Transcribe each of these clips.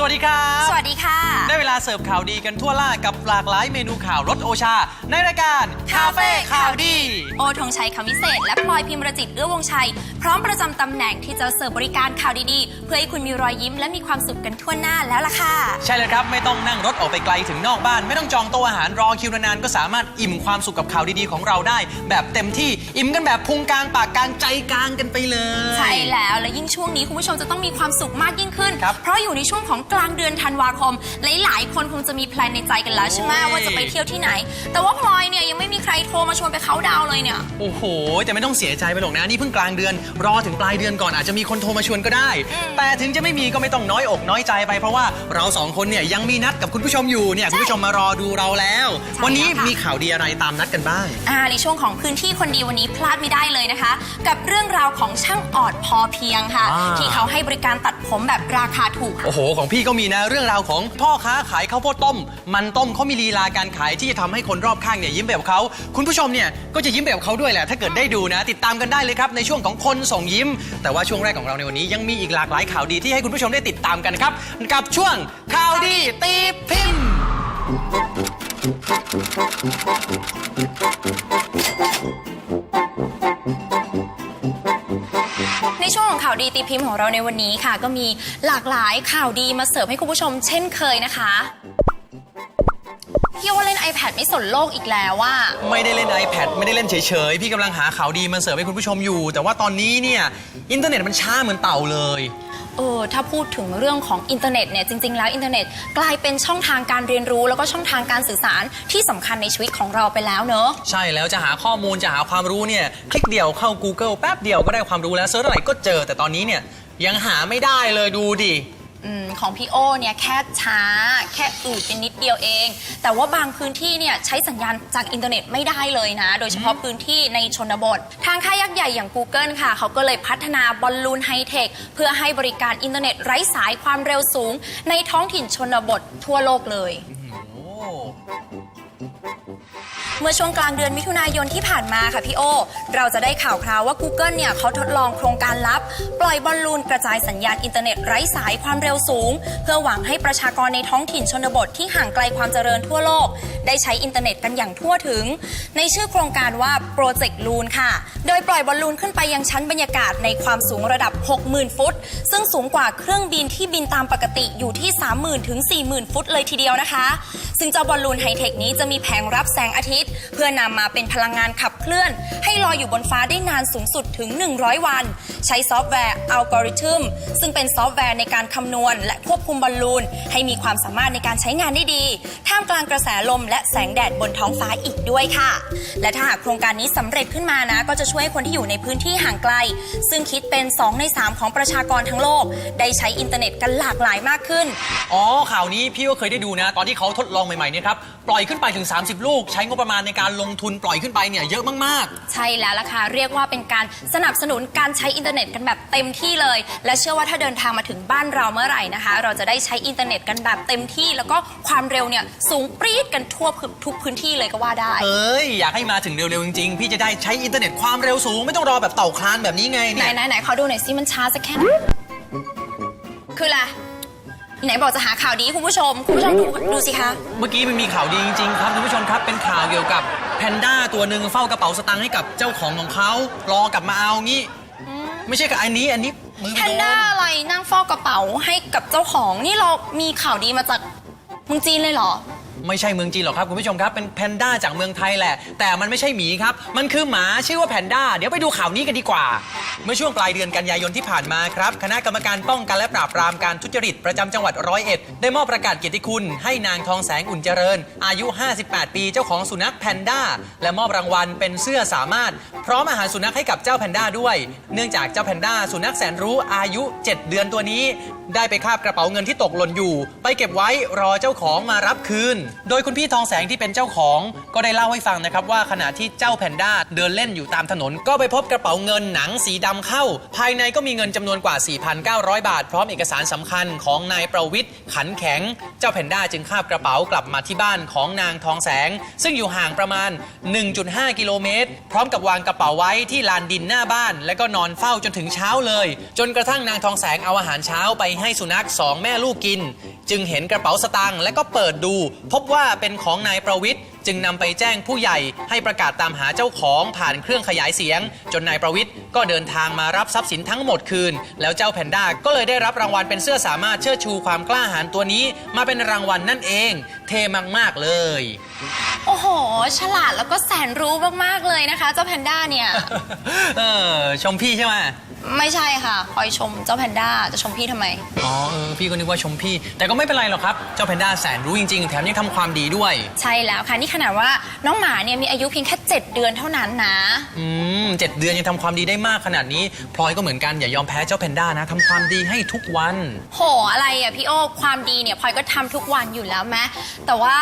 สวัสดีครับ สวัสดีค่ะ ได้เวลาเสิร์ฟข่าวดีกันทั่วล่ากับหลากหลายเมนูข่าวรสโอชา ในรายการคาเฟ่ข่าวดี โอธงชัยคำวิเศษ และพลอยพิมรจิตเอื้อวงชัย พร้อมประจำตำแหน่งที่จะเสิร์ฟบริการข่าวดีๆ เพื่อให้คุณมีรอยยิ้มและมีความสุขกันทั่วหน้าแล้วล่ะค่ะ ใช่เลยครับ ไม่ต้องนั่งรถออกไปไกลถึงนอกบ้าน ไม่ต้องจองโต๊ะอาหารรอคิวนานๆก็สามารถอิ่มความสุขกับข่าวดีๆของเราได้ แบบเต็มที่อิ่มกันแบบพุงกลางปากกลางใจกลางกันไปเลย ใช่แล้วและยิ่งช่วงนี้คุณผู้ชมจะต้องมีความสุขมากยิ่งขึ้นครับเพราะอยู่ในช่วงของกลางเดือนธันวาคม หลายๆ คนคงจะมีแพลนในใจกันแล้วใช่ไหมโอ้ย ว่าจะไปเที่ยวที่ไหน แต่ว่าพลอยเนี่ยยังไม่มีใครโทรมาชวนไปเขาน์ดาวน์เลยเนี่ย โอ้โห แต่ไม่ต้องเสียใจไปหรอกนะ นี่เพิ่งกลางเดือน รอถึงปลายเดือนก่อนอาจจะมีคนโทรมาชวนก็ได้แต่ถึงจะไม่มีก็ไม่ต้องน้อยอกน้อยใจไปเพราะว่าเราสองคนเนี่ยยังมีนัดกับคุณผู้ชมอยู่เนี่ยคุณผู้ชมมารอดูเราแล้วใช่วันนี้แล้วค่ะมีข่าวดีอะไรตามนัดกันบ้าง อ่าในช่วงของพื้นที่คนดีวันนี้พลาดไม่ได้เลยนะคะ กับเรื่องราวของช่างออดพอเพียงค่ะ อ่า ที่เขาให้บริการตัดผมแบบราคาถูกค่ะโอ้โห ของพี่ก็มีนะเรื่องราวของพ่อค้าขายข้าวโพดต้ม มันต้มเขามีลีลาการขายที่จะทำให้คนรอบข้างเนี่ยยิ้มแบบเขาคุณผู้ชมเนี่ยก็จะยิ้มแบบเขาด้วยแหละ ถ้าเกิดได้ดูนะ ติดตามกันได้เลยครับในช่วงของคนส่งยิ้ม แต่ว่าช่วงแรกของเราในวันนี้ยังมีอีกหลากหลายข่าวดีที่ให้คุณผู้ชมได้ติดตามกันครับกับช่วงข่าวดีตีพิมพ์ พิมพ์ของเราในวันนี้ค่ะ ก็มีหลากหลายข่าวดีมาเสิร์ฟให้คุณผู้ชมเช่นเคยนะคะพี่ว่าเล่น iPad ไม่สนโลกอีกแล้วว่า ไม่ได้เล่น iPad ไม่ได้เล่นเฉยๆ พี่กำลังหาข่าวดีมาเสิร์ฟให้คุณผู้ชมอยู่ แต่ว่าตอนนี้เนี่ย อินเทอร์เน็ตมันช้าเหมือนเต่าเลย เออถ้าพูดถึงเรื่องของอินเทอร์เน็ตเนี่ยจริง ๆ แล้วอินเทอร์เน็ตกลายเป็นช่องทางการเรียนรู้ แล้วก็ช่องทางการสื่อสารที่สำคัญในชีวิตของเราไปแล้วเนอะใช่แล้วจะหาข้อมูลจะหาความรู้เนี่ยคลิกเดียวเข้า Google แป๊บเดียวก็ได้ความรู้แล้วเซิร์ชอะไรก็เจอแต่ตอนนี้เนี่ยยังหาไม่ได้เลยดูดิ อมของพี่โอเนี่ยแค่ช้า แค่อืดเป็นนิดเดียวเอง แต่ว่าบางพื้นที่เนี่ยใช้สัญญาณจากอินเทอร์เน็ตไม่ได้เลยนะ โดยเฉพาะพื้นที่ในชนบท ทางค่ายยักษ์ใหญ่อย่าง Google ค่ะ เขาก็เลยพัฒนาบอลลูนไฮเทคเพื่อให้บริการอินเทอร์เน็ตไร้สายความเร็วสูง ในท้องถิ่นชนบททั่วโลกเลย โอ้ เมื่อช่วงกลางเดือนมิถุนายนที่ผ่านมาค่ะพี่โอ เราจะได้ข่าวคราวว่า Google เนี่ยเขาทดลองโครงการลับ ปล่อยบอลลูนกระจายสัญญาณอินเทอร์เน็ตไร้สายความเร็วสูง เพื่อหวังให้ประชากรในท้องถิ่นชนบทที่ห่างไกลความเจริญทั่วโลก ได้ใช้อินเทอร์เน็ตกันอย่างทั่วถึง ในชื่อโครงการว่าโปรเจกต์ลูนค่ะ โดยปล่อยบอลลูนขึ้นไปยังชั้นบรรยากาศในความสูงระดับ 60,000 ฟุต ซึ่งสูงกว่าเครื่องบินที่บินตามปกติอยู่ที่ 30,000ถึง40,000 ฟุตเลยทีเดียวนะคะ ซึ่งเจ้าบอลลูนไฮเทคนี้จะมีแผงรับแสงอาทิตย์ เพื่อนำมาเป็นพลังงานขับเคลื่อน ให้ลอยอยู่บนฟ้าได้นานสูงสุดถึง 100 วัน ใช้ซอฟต์แวร์อัลกอริทึมซึ่งเป็นซอฟต์แวร์ในการคำนวณ และควบคุมบอลลูน ให้มีความสามารถในการใช้งานได้ดี ท่ามกลางกระแสลม และแสงแดดบนท้องฟ้าอีกด้วยค่ะ และถ้าหากโครงการนี้สำเร็จขึ้นมานะ ก็จะช่วยให้คนที่อยู่ในพื้นที่ห่างไกล ซึ่งคิดเป็น 2 ใน 3 ของประชากรทั้งโลก ได้ใช้อินเทอร์เน็ตกันหลากหลายมากขึ้นอ๋อข่าวนี้พี่ก็เคยได้ดูนะ ตอนที่เขาทดลองใหม่ๆเนี่ยครับปล่อยขึ้นไปถึง 30 ลูก ใช้งบประมาณในการลงทุนปล่อยขึ้นไปเนี่ยเยอะมากใช่แล้วล่ะค่ะ เรียกว่าเป็นการสนับสนุนการใช้อินเทอร์เน็ตกันแบบเต็มที่เลย และเชื่อว่าถ้าเดินทางมาถึงบ้านเราเมื่อไหร่นะคะ เราจะได้ใช้อินเทอร์เน็ตกันแบบเต็มที่ แล้วก็ความเร็วเนี่ยสูงปรี๊ดกันทั่วทุกพื้นที่เลยก็ว่าได้ ๆเอ้ยอยากให้มาถึงเร็วๆจริงๆ พี่จะได้ใช้อินเทอร์เน็ตความเร็วสูงไม่ต้องรอแบบเต่าคลานแบบนี้ไงไหนเนี่ยไหนไหนขอดูหน่อยสิมันช้าสักแค่ไหนคืออะ ไรไหนบอกจะหาข่าวดีให้คุณผู้ชม คุณผู้ชมดูดูสิคะ เมื่อกี้มันมีข่าวดีจริงๆครับคุณผู้ชมครับเป็นข่าวเกี่ยวกับแพนด้าตัวหนึ่งเฝ้ากระเป๋าสตางค์ให้กับเจ้าของของเขารอกลับมาเอางี้ ไม่ใช่กับอันนี้อันนี้มือแพไปนโดด้านอะไรนั่งเฝ้ากระเป๋าให้กับเจ้าของนี่เรามีข่าวดีมาจากเมึงจีนเลยเหรอ ไม่ใช่เมืองจีนหรอกครับคุณผู้ชมครับเป็นแพนด้าจากเมืองไทยแหละ แต่มันไม่ใช่หมีครับ มันคือหมาชื่อว่าแพนด้าเดี๋ยวไปดูข่าวนี้กันดีกว่า เมื่อช่วงปลายเดือนกันยายนที่ผ่านมาครับ คณะกรรมการป้องกันและปราบปรามการทุจริตประจำจังหวัดร้อยเอ็ดได้มอบประกาศเกียรติคุณ ให้นางทองแสงอุ่นเจริญ อายุ 58 ปีเจ้าของสุนัขแพนด้า และมอบรางวัลเป็นเสื้อสามารถ พร้อมอาหารสุนัขให้กับเจ้าแพนด้าด้วย เนื่องจากเจ้าแพนด้าสุนัขแสนรู้อายุ 7 เดือนตัวนี้ ได้ไปคาบกระเป๋าเงินที่ตกหล่นอยู่ ไปเก็บไว้รอเจ้าของมารับคืน โดยคุณพี่ทองแสงที่เป็นเจ้าของ ก็ได้เล่าให้ฟังนะครับว่าขณะที่เจ้าแพนด้าเดินเล่นอยู่ตามถนน ก็ไปพบกระเป๋าเงินหนังสีดำเข้า ภายในก็มีเงินจำนวนกว่า 4,900 บาท พร้อมเอกสารสำคัญของนายประวิทย์ขันแข็ง เจ้าแพนด้าจึงคาบกระเป๋ากลับมาที่บ้านของนางทองแสง ซึ่งอยู่ห่างประมาณ 1.5 กิโลเมตร พร้อมกับวางกระเป๋าไว้ที่ลานดินหน้าบ้าน แล้วก็นอนเฝ้าจนถึงเช้าเลย จนกระทั่งนางทองแสงเอาอาหารเช้าไปให้สุนัขสองแม่ลูกกิน จึงเห็นกระเป๋าสตางค์และก็เปิดดู พบว่าเป็นของนายประวิทย์ จึงนำไปแจ้งผู้ใหญ่ให้ประกาศตามหาเจ้าของผ่านเครื่องขยายเสียง จนนายประวิทย์ก็เดินทางมารับทรัพย์สินทั้งหมดคืน แล้วเจ้าแพนด้าก็เลยได้รับรางวัลเป็นเสื้อสามารถเชิดชูความกล้าหาญตัวนี้ มาเป็นรางวัลนั่นเอง เท่มากๆเลย โอ้โห ฉลาดแล้วก็แสนรู้มากๆเลยนะคะ เจ้าแพนด้าเนี่ย เออชมพี่ใช่ไหม ไม่ใช่ค่ะพลอยชมเจ้าแพนด้าจะชมพี่ทำไม อ๋อเออพี่ก็นึกว่าชมพี่ แต่ก็ไม่เป็นไรหรอกครับ เจ้าแพนด้าแสนรู้จริงๆ แถมยังทำความดีด้วย ใช่แล้วค่ะ นี่ขนาดว่าน้องหมาเนี่ยมีอายุเพียงแค่7เดือนเท่านั้นนะ อืมเจ็ดเดือนยังทำความดีได้มากขนาดนี้พลอยก็เหมือนกันอย่ายอมแพ้เจ้าแพนด้านะทำความดีให้ทุกวัน โหอะไรอะพี่โอ้ความดีเนี่ยพลอยก็ทำทุกวันอยู่แล้วแม้แต่ว่า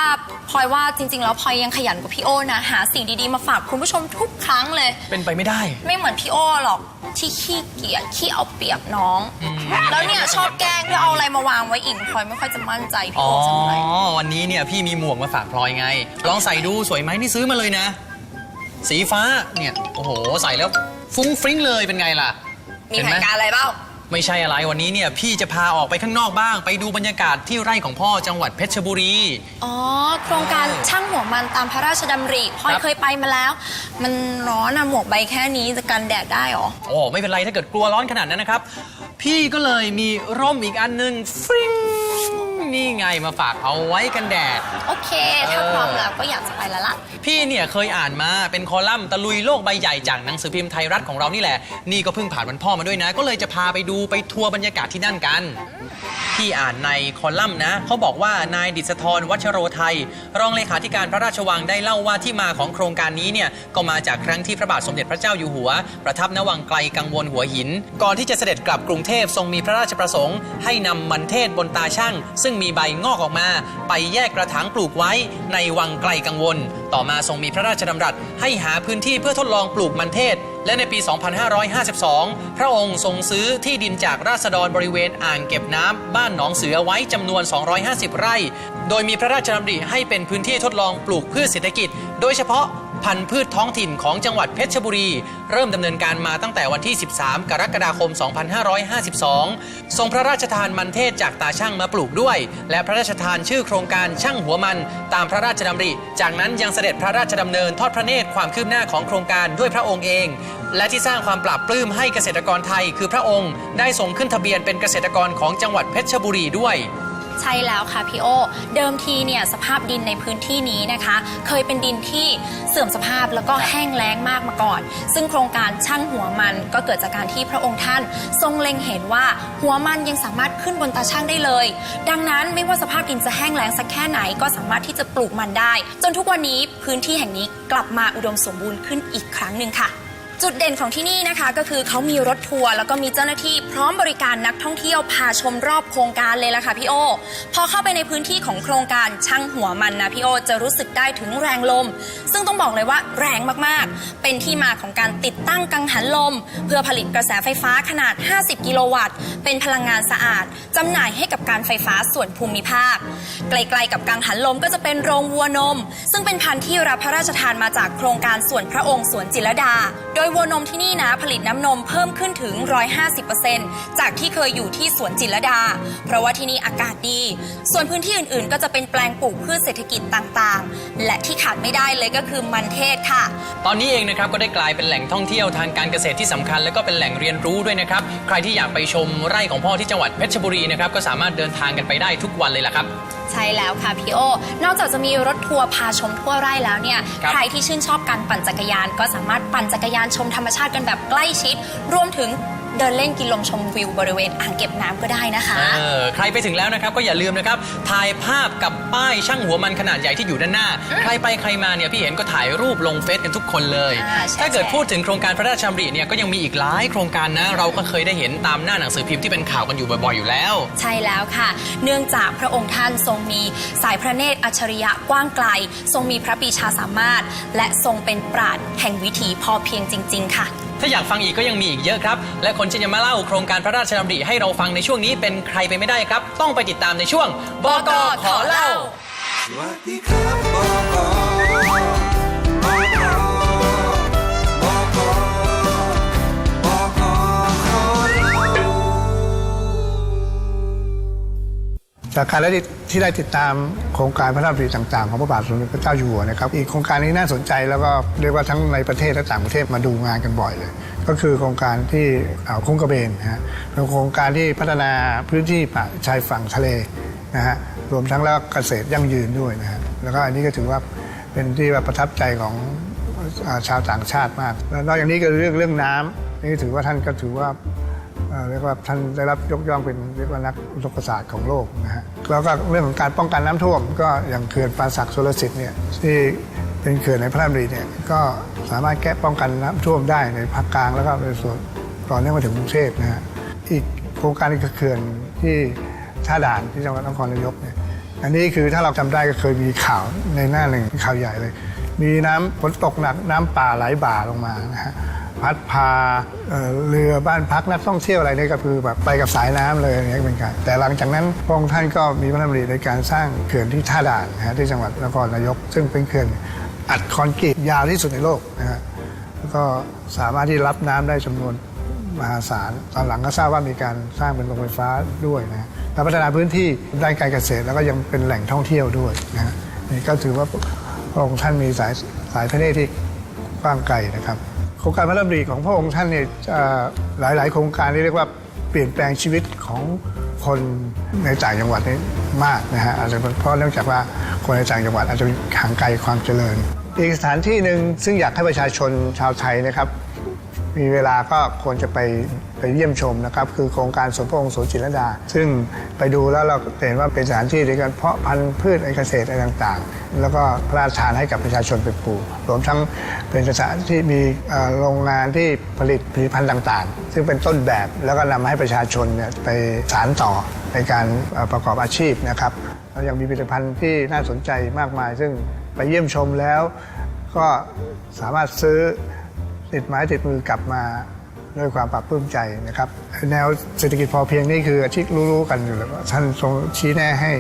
พลอยว่าจริง ๆ แล้วพลอยยังขยันกว่าพี่โอ้นะหาสิ่งดีๆมาฝากคุณผู้ชมทุกครั้งเลย เป็นไปไม่ได้ ไม่เหมือนพี่โอ้หรอก ที่ขี้เกียจขี้เอาเปรียบน้อง แล้วเนี่ยชอบแกล้งด้วยเอาอะไรมาวางไว้อีกพลอยไม่ค่อยจะมั่นใจพี่อ๋อ โอ้จังเลยวันนี้เนี่ยพี่มีหมวกมาฝากพลอยไง ลองใส่ดูสวยไหมนี่ซื้อมาเลยนะ สีฟ้าเนี่ย โอ้โห ใส่แล้วฟุ้งฟริ้งเลยเป็นไงล่ะมีเห็นแผไหมนการอะไรเปล่า ไม่ใช่อะไรวันนี้เนี่ยพี่จะพาออกไปข้างนอกบ้าง ไปดูบรรยากาศที่ไร่ของพ่อจังหวัดเพชรบุรี อ๋อ โครงการช่างหัวมันตามพระราชดำริพลอยครับเคยไปมาแล้ว มันร้อนนะหมวกใบแค่นี้จะกันแดดได้เหรอโอ้ไม่เป็นไรถ้าเกิดกลัวร้อนขนาดนั้นนะครับ พี่ก็เลยมีร่มอีกอันหนึงฟริ้ง นี่ไงมาฝากเอาไว้กันแดด โอเค ถ้าเออพร้อมแล้วก็อยากจะไปแล้วล่ะ พี่เนี่ยเคยอ่านมาเป็นคอลัมน์ตะลุยโลกใบใหญ่จากหนังสือพิมพ์ไทยรัฐของเรานี่แหละ นี่ก็เพิ่งผ่านวันพ่อมาด้วยนะ ก็เลยจะพาไปดูไปทัวร์บรรยากาศที่นั่นกัน ที่อ่านในคอลัมน์นะเขาบอกว่านายดิษฐรวัชโรไทย รองเลขาธิการพระราชวังได้เล่าว่าที่มาของโครงการนี้เนี่ยก็มาจากครั้งที่พระบาทสมเด็จพระเจ้าอยู่หัว ประทับณวังไกลกังวลหัวหิน ก่อนที่จะเสด็จกลับกรุงเทพทรงมีพระราชประสงค์ให้นำมันเทศบนตาช่างซึ่งมีใบงอกออกมา ไปแยกกระถางปลูกไว้ในวังไกลกังวล ต่อมาทรงมีพระราชดำรัส ให้หาพื้นที่เพื่อทดลองปลูกมันเทศ และในปี 2552 พระองค์ทรงซื้อที่ดินจากราษฎรบริเวณอ่างเก็บน้ำบ้านหนองเสือไว้จำนวน 250 ไร่ โดยมีพระราชดำริให้เป็นพื้นที่ทดลองปลูกพืชเศรษฐกิจ โดยเฉพาะ พันธุ์พืชท้องถิ่นของจังหวัดเพชรบุรี เริ่มดำเนินการมาตั้งแต่วันที่ 13 กรกฎาคม 2552 ทรงพระราชทานมันเทศจากตาช่างมาปลูกด้วย และพระราชทานชื่อโครงการช่างหัวมัน ตามพระราชดำริ จากนั้นยังเสด็จพระราชดำเนินทอดพระเนตรความคืบหน้าของโครงการด้วยพระองค์เอง และที่สร้างความปราบปลื้มให้เกษตรกรไทย คือพระองค์ ได้ส่งขึ้นทะเบียนเป็นเกษตรกรของจังหวัดเพชรบุรีด้วย ใช่แล้วค่ะพี่โอ เดิมทีเนี่ยสภาพดินในพื้นที่นี้นะคะ เคยเป็นดินที่เสื่อมสภาพแล้วก็แห้งแล้งมากมาก่อน ซึ่งโครงการช่างหัวมันก็เกิดจากการที่พระองค์ท่าน ทรงเล็งเห็นว่าหัวมันยังสามารถขึ้นบนตาช่างได้เลย ดังนั้นไม่ว่าสภาพดินจะแห้งแล้งสักแค่ไหนก็สามารถที่จะปลูกมันได้ จนทุกวันนี้พื้นที่แห่งนี้กลับมาอุดมสมบูรณ์ขึ้นอีกครั้งหนึ่งค่ะ จุดเด่นของที่นี่นะคะก็คือเขามีรถทัวร์แล้วก็มีเจ้าหน้าที่พร้อมบริการนักท่องเที่ยวพาชมรอบโครงการเลยล่ะค่ะพี่โอ พอเข้าไปในพื้นที่ของโครงการช่างหัวมันนะพี่โอจะรู้สึกได้ถึงแรงลม ซึ่งต้องบอกเลยว่าแรงมากๆ เป็นที่มาของการติดตั้งกังหันลม เพื่อผลิตกระแสไฟฟ้าขนาด 50 กิโลวัตต์ เป็นพลังงานสะอาดจำหน่ายให้กับการไฟฟ้าส่วนภูมิภาค ไกลๆกับกังหันลมก็จะเป็นโรงวัวนม ซึ่งเป็นพันธุ์ที่รับพระราชทานมาจากโครงการส่วนพระองค์สวนจิรดา โดยวัวนมที่นี่นะผลิตน้ำนมเพิ่มขึ้นถึง 150%จากที่เคยอยู่ที่สวนจิรดา เพราะว่าที่นี่อากาศดี ส่วนพื้นที่อื่นๆ ก็จะเป็นแปลงปลูกพืชเศรษฐกิจต่างๆ และที่ขาดไม่ได้เลยก็คือมันเทศค่ะ ตอนนี้เองนะครับก็ได้กลายเป็นแหล่งท่องเที่ยวทางการเกษตรที่สำคัญ และก็เป็นแหล่งเรียนรู้ด้วยนะครับ ใครที่อยากไปชมไร่ของพ่อที่จังหวัดเพชรบุรีนะครับก็สามารถเดินทางกันไปได้ทุกวันเลยล่ะครับ ใช่แล้วค่ะพี่โอนอกจากจะมีรถทัวร์พาชมทั่วไร่แล้วเนี่ยครับ ใครที่ชื่นชอบการปั่นจักรยาน ก็สามารถปั่นจักรยานชมธรรมชาติกันแบบใกล้ชิด รวมถึง เดินเล่นกินลมชมวิวบริเวณอ่างเก็บน้ำก็ได้นะคะ เออใครไปถึงแล้วนะครับก็อย่าลืมนะครับถ่ายภาพกับป้ายช่างหัวมันขนาดใหญ่ที่อยู่ด้านหน้า ใครไปใครมาเนี่ยพี่เห็นก็ถ่ายรูปลงเฟซกันทุกคนเลย อ่าใช่ถ้าเกิดใช่ พูดถึงโครงการพระราชดำริเนี่ยก็ยังมีอีกหลายโครงการนะ เราก็เคยได้เห็นตามหน้าหนังสือพิมพ์ที่เป็นข่าวกันอยู่บ่อยๆอยู่แล้ว ใช่แล้วค่ะ เนื่องจากพระองค์ท่านทรงมีสายพระเนตรอัจฉริยะกว้างไกล ทรงมีพระปรีชาสามารถ และทรงเป็นปราดแห่งวิถีพอเพียงจริง ๆ ค่ะ ถ้าอยากฟังอีกก็ยังมีอีกเยอะครับ และคนที่จะมาเล่าโครงการพระราชดำริให้เราฟังในช่วงนี้เป็นใครไปไม่ได้ครับ ต้องไปติดตามในช่วงบกขอเล่าสวัสดีครับ จากการที่ได้ติดตามโครงการพระราชดำริต่างๆ ของพระบาทสมเด็จพระเจ้าอยู่หัวนะครับอีกโครงการนี้น่าสนใจแล้วก็เรียกว่าทั้งในประเทศและต่างประเทศมาดูงานกันบ่อยเลย ก็คือโครงการที่คุ้งกระเบนนะฮะเป็นโครงการที่พัฒนาพื้นที่ป่าชายฝั่งทะเลนะฮะรวมทั้งแล้วเกษตรยั่งยืนด้วยนะฮะแล้วก็อันนี้ก็ถือว่าเป็นที่ว่าประทับใจของชาวต่างชาติมากแล้วนอกจากนี้ก็เรื่องเรื่องน้ำนี่ถือว่าท่านก็ถือว่า เรียกว่าท่านได้รับยกย่องเป็นเรียกว่านักอุทกศาสตร์ของโลกนะฮะแล้วก็เรื่องของการป้องกันน้ำท่วม ก็อย่างเขื่อนปราสักโซลสิทธิ์เนี่ยที่เป็นเขื่อนในพระราชดำริเนี่ยก็สามารถแก้ป้องกันน้ำท่วมได้ในภาคกลางแล้วก็ในส่วนตอเนื่องมาถึงกรุงเทพนะฮะอีกโครงการนึงคือเขื่อนที่ท่าด่านที่จังหวัดนครนายกเนี่ยอันนี้คือถ้าเราจำได้ก็เคยมีข่าวในหน้าหนึ่งข่าวใหญ่เลย มีน้ำฝนตกหนักน้ำป่าไหลบ่าลงมานะฮะ พัดพาเเรือบ้านพักนักท่องเที่ยวอะไรเนี่ยก็คือแบบไปกับสายน้ำเลยอย่เงี้ยเป็นการแต่หลังจากนั้นพระองค์ท่านก็มีพระราชดำริในการสร้างเขื่อนที่ท่าด่านนะฮะที่จังหวัดนครนายก ซึ่งเป็นเขื่อนอัดคอนกรีตยาวที่สุดในโลกนะฮะแล้วก็สามารถที่รับน้ำได้จำนวนมหาศาลตอนหลังก็ทราบว่ามีการสร้างเป็นโรงไฟฟ้าด้วยนะฮะและพัฒนาพื้นที่ด้านการเกษตรแล้วก็ยังเป็นแหล่งท่องเที่ยวด้วยนะฮะนี่ก็ถือว่าพระองค์ท่านมีสายสายพระเนตรที่กว้างไกลนะครับ รงการพระราชดำริของพระองค์ท่านเนี่ยเอ่อหลาย ๆ โครงการที่เรียกว่าเปลี่ยนแปลงชีวิตของคนในต่างจังหวัดนี่มากนะฮะอาจจะเพราะเนื่องจากว่าคนในต่างจังหวัดอาจจะห่างไกลความเจริญ อีกสถานที่หนึ่งซึ่งอยากให้ประชาชนชาวไทยนะครับ มีเวลาก็ควรจะไปไปเยี่ยมชมนะครับคือโครงการสวนพระองค์สวนจิรดา ซึ่งไปดูแล้วเราเห็นว่าเป็นสถานที่ในการเพาะพันธุ์พืชเกษตรอะไรต่างๆ แล้วก็พระราชทานให้กับประชาชนไปปลูกรวมทั้งเป็นสถานที่มีโรงงานที่ผลิตผลิตภัณฑ์ต่างๆ ซึ่งเป็นต้นแบบแล้วก็นำมาให้ประชาชนเนี่ยไปสานต่อในการประกอบอาชีพนะครับแล้วยังมีผลิตภัณฑ์ที่น่าสนใจมากมาย ซึ่งไปเยี่ยมชมแล้วก็สามารถซื้อ ติดไม้ติดมือกลับมาด้วยความปรับปลื้มใจนะครับ แนวเศรษฐกิจพอเพียงนี่คือที่รู้ๆกันอยู่แล้วว่าท่านทรงชี้แนะให้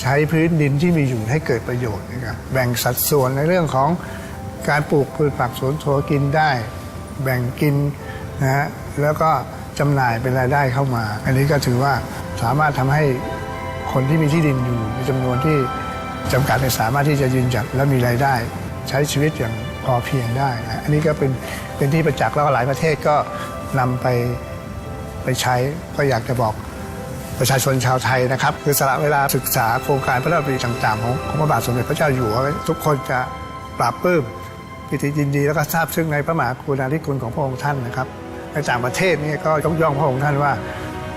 ใช้พื้นดินที่มีอยู่ให้เกิดประโยชน์นะครับแบ่งสัดส่วนในเรื่องของการปลูกพืชผักสวนครัวกินได้ แบ่งกินนะฮะแล้วก็จำหน่ายเป็นรายได้เข้ามา อันนี้ก็ถือว่าสามารถทำให้คนที่มีที่ดินอยู่ในจำนวนที่จำกัดสามารถที่จะยืนหยัดและมีรายได้ ใช้ชีวิตอย่าง อเพียงได้นะอันนี้ก็เป็นเป็นที่ประจักษ์แล้วหลายประเทศก็นำไปไปใช้ก็อยากจะบอกประชาชนชาวไทยนะครับ คือสละเวลาศึกษาโครงการพระราชดำริต่างๆของของพระบาทสมเด็จพระเจ้าอยู่หัวทุกคนจะปราบปลื้มปิติยินดีแล้วก็ทราบซึ้งในพระมหากรุณาธิคุณของพระองค์ท่านนะครับในต่างประเทศนี่ก็ยกย่องพระองค์ท่านว่า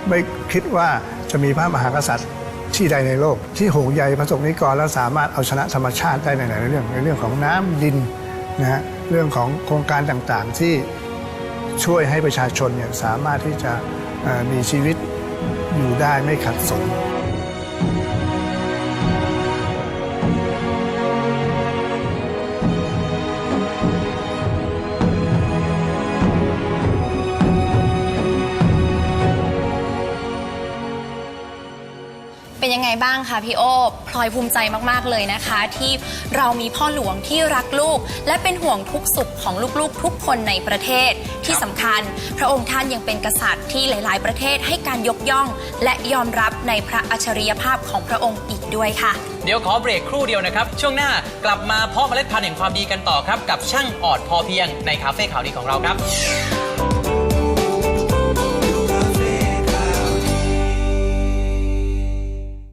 ไม่คิดว่าจะมีพระมหากษัตริย์ที่ใดในโลก ที่โห่วงใยพระสงฆ์นิกรแล้วสามารถเอาชนะธรรมชาติได้ในหลายเรื่องในเรื่องของน้ำดิน นะฮะเรื่องของโครงการต่างๆที่ช่วยให้ประชาชนเนี่ยสามารถที่จะมีชีวิตอยู่ได้ไม่ขัดสน ยังไงบ้างคะพี่โอพลอยภูมิใจมากๆเลยนะคะ ที่เรามีพ่อหลวงที่รักลูก และเป็นห่วงทุกสุขของลูกๆ ทุกคนในประเทศที่สำคัญ พระองค์ท่านยังเป็นกษัตริย์ที่หลาย ๆ ประเทศให้การยกย่อง และยอมรับในพระอัจฉริยภาพของพระองค์อีกด้วยค่ะ เดี๋ยวขอเบรกครู่เดียวนะครับ ช่วงหน้ากลับมาเพาะเมล็ดพันธุ์แห่งความดีกันต่อครับ กับช่างออดพอเพียงในคาเฟ่ข่าวดีของเราครับ